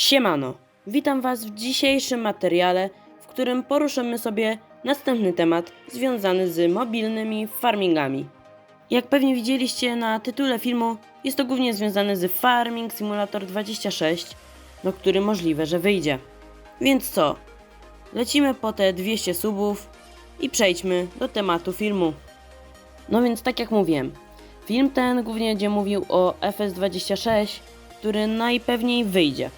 Siemano, witam Was w dzisiejszym materiale, w którym poruszymy sobie następny temat związany z mobilnymi farmingami. Jak pewnie widzieliście na tytule filmu, jest to głównie związane z Farming Simulator 26, no który możliwe, że wyjdzie. Więc co? Lecimy po te 200 subów i przejdźmy do tematu filmu. No więc tak jak mówiłem, film ten głównie będzie mówił o FS26, który najpewniej wyjdzie.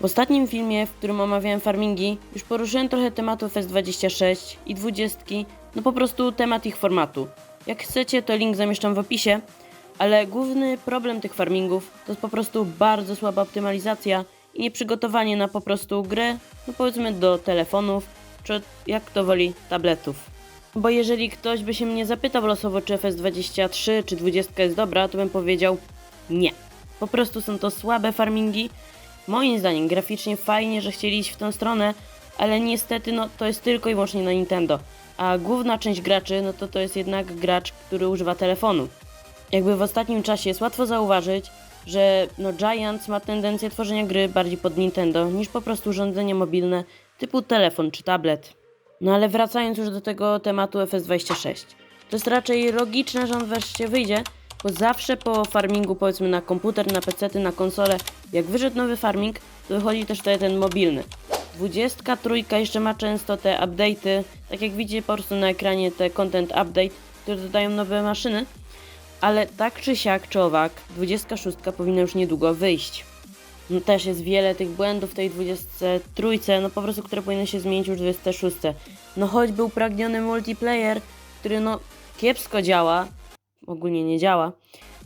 W ostatnim filmie, w którym omawiałem farmingi, już poruszyłem trochę tematów S26 i 20, no po prostu temat ich formatu. Jak chcecie, to link zamieszczam w opisie, ale główny problem tych farmingów to jest po prostu bardzo słaba optymalizacja i nieprzygotowanie na po prostu grę, no powiedzmy do telefonów, czy jak kto woli, tabletów. Bo jeżeli ktoś by się mnie zapytał losowo, czy FS23 czy 20 jest dobra, to bym powiedział nie. Po prostu są to słabe farmingi. Moim zdaniem graficznie fajnie, że chcieli iść w tą stronę, ale niestety no, to jest tylko i wyłącznie na Nintendo. A główna część graczy, no to to jest jednak gracz, który używa telefonu. Jakby w ostatnim czasie jest łatwo zauważyć, że no Giants ma tendencję tworzenia gry bardziej pod Nintendo niż po prostu urządzenia mobilne typu telefon czy tablet. No ale wracając już do tego tematu FS26. To jest raczej logiczne, że on wreszcie wyjdzie, bo zawsze po farmingu powiedzmy na komputer, na PC, na konsolę, jak wyszedł nowy farming, to wychodzi też tutaj ten mobilny. 23 jeszcze ma często te update'y, tak jak widzicie po prostu na ekranie te content update, które dodają nowe maszyny, ale tak czy siak, czy owak, 26 powinna już niedługo wyjść. No też jest wiele tych błędów w tej 23, no po prostu, które powinny się zmienić już w 26. No choćby upragniony multiplayer, który no kiepsko działa, ogólnie nie działa.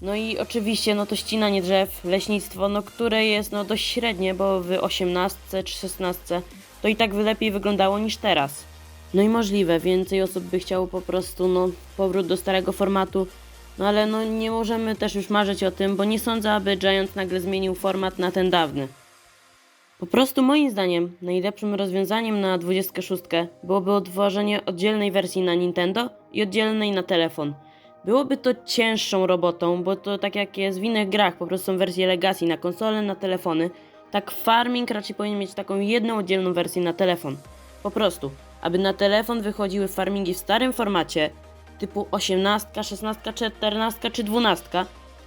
No i oczywiście no to ścinanie drzew, leśnictwo, no które jest no dość średnie, bo w 18 czy 16 to i tak lepiej wyglądało niż teraz. No i możliwe, więcej osób by chciało po prostu no powrót do starego formatu, no ale no nie możemy też już marzyć o tym, bo nie sądzę, aby Giant nagle zmienił format na ten dawny. Po prostu moim zdaniem najlepszym rozwiązaniem na 26 byłoby odtworzenie oddzielnej wersji na Nintendo i oddzielnej na telefon. Byłoby to cięższą robotą, bo to tak jak jest w innych grach, po prostu są wersje Legacy na konsole, na telefony. Tak Farming raczej powinien mieć taką jedną oddzielną wersję na telefon. Po prostu, aby na telefon wychodziły farmingi w starym formacie, typu 18, 16, 14 czy 12,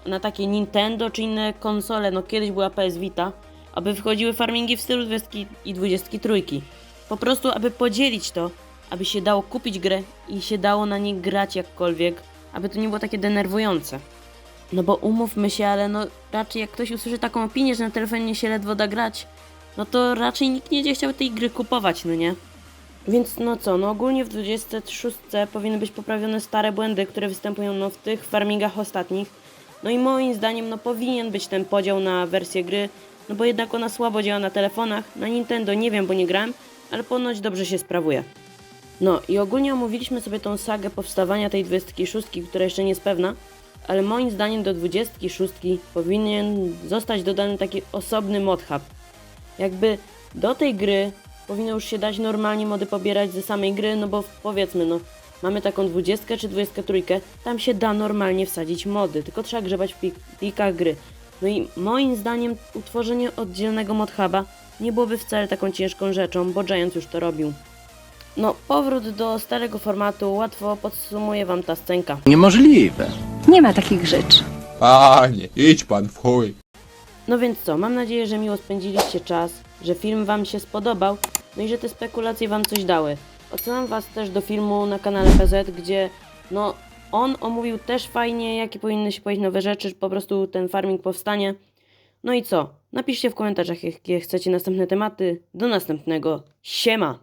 a na takie Nintendo czy inne konsole, no kiedyś była PS Vita, aby wychodziły farmingi w stylu 20 i 23. Po prostu, aby podzielić to, aby się dało kupić grę i się dało na niej grać jakkolwiek, aby to nie było takie denerwujące. No bo umówmy się, ale no raczej jak ktoś usłyszy taką opinię, że na telefonie się ledwo da grać, no to raczej nikt nie będzie chciał tej gry kupować, no nie? Więc no co, no ogólnie w 26 powinny być poprawione stare błędy, które występują no w tych farmingach ostatnich. No i moim zdaniem no powinien być ten podział na wersję gry, no bo jednak ona słabo działa na telefonach. Na Nintendo nie wiem, bo nie grałem, ale ponoć dobrze się sprawuje. No i ogólnie omówiliśmy sobie tą sagę powstawania tej 26, która jeszcze nie jest pewna, ale moim zdaniem do 26 powinien zostać dodany taki osobny mod hub. Jakby do tej gry powinno już się dać normalnie mody pobierać ze samej gry, no bo powiedzmy, no mamy taką 20 czy 23, tam się da normalnie wsadzić mody, tylko trzeba grzebać w plik- plikach gry. No i moim zdaniem utworzenie oddzielnego mod huba nie byłoby wcale taką ciężką rzeczą, bo Giant już to robił. No, powrót do starego formatu łatwo podsumuje wam ta scenka. Niemożliwe. Nie ma takich rzeczy. Panie, idź pan w chuj. No więc co, mam nadzieję, że miło spędziliście czas, że film wam się spodobał, no i że te spekulacje wam coś dały. Odsyłam was też do filmu na kanale PZ, gdzie no on omówił też fajnie, jakie powinny się pojawić nowe rzeczy, po prostu ten farming powstanie. No i co? Napiszcie w komentarzach, jakie chcecie następne tematy. Do następnego. Siema!